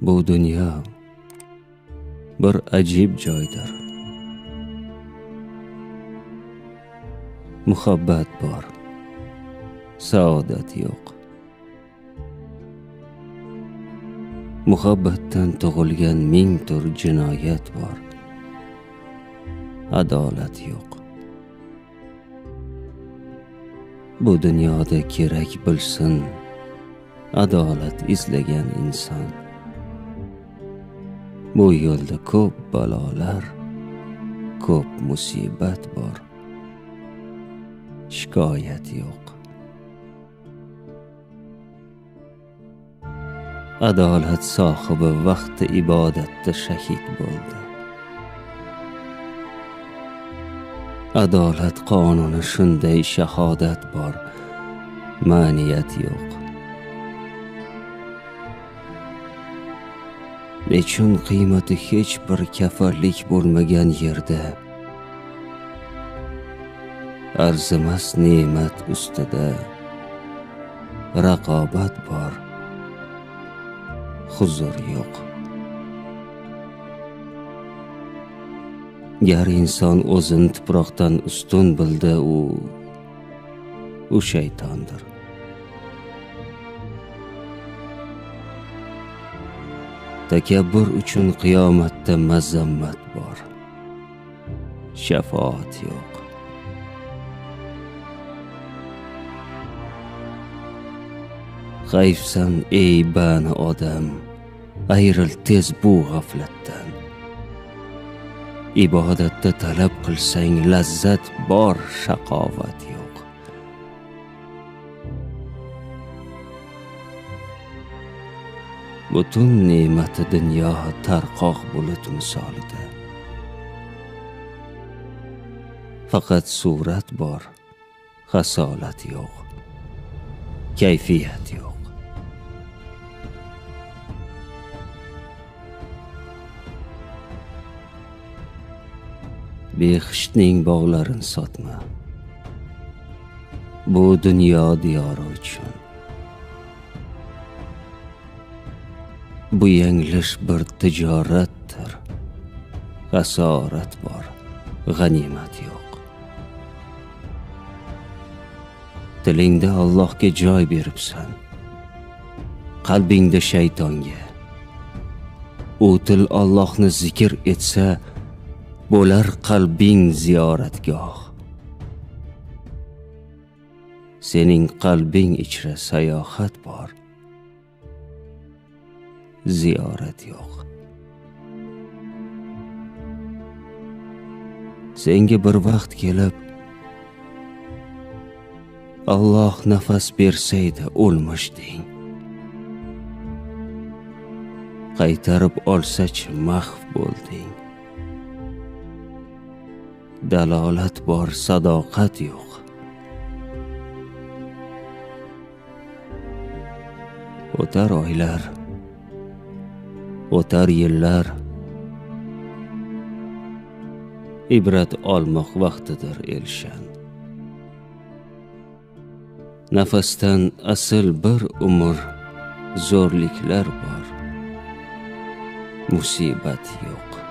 bu dunyo bir ajib joydir. Muhabbat bor saodat yo'q. Muhabbatdan tug'ilgan ming tur jinoyat bor adolat yo'q. Bu dunyoda kerak bilsin adolat izlagan inson. Bu yo'lda ko'p balolar ko'p musibat bor. Shikoyat yo'q. Adolat sohibi vaqti ibodatda shahid bo'ldi. Adolat qonuni shunday shahodat bor. Ma'niyat yo'q. Nechun qiymati hech bir kafarlik bo'lmagan yerda? Arzimas ne'mat ustida raqobat bor. Huzur yo'q. Gar inson o'zini tuproqdan ustun bildi u u shaytondir. Takabbur uchun qiyomatda mazammat bor. Shafoat yo'q. Hayfsan ey bani odam ayril tez bu g'aflatdan. Ibodatda talab qilsang lazzat bor shaqovat yo'q. Butun ne'mati dunyo tarqoq bulut misolida. Faqat surat bor hasolat yo'q kayfiyat yo'q. Behishning bog'larini sotma. Bu dunyo diyori uchun. Bu yanglish bir tijoratdir. Asorat bor g'animat yo'q. Tilingda allohga joy beribsan. Qalbingda shaytonga. U til Allohni zikr etsa bo'lar qalbing ziyoratgoh. Sening qalbing ichra sayohat bor. Ziyorat yo'q. Senga bir vaqt kelib Alloh nafas bersaydi o'lmishding qaytarib olsachi mahv bo'lding. Dalolat bor sadoqat yo'q. O'tar oylar o'tar yillar. Ibrat olmoq vaqtidir elshan nafasdan asl bir umr zo'rliklar bor. Musibat yo'q.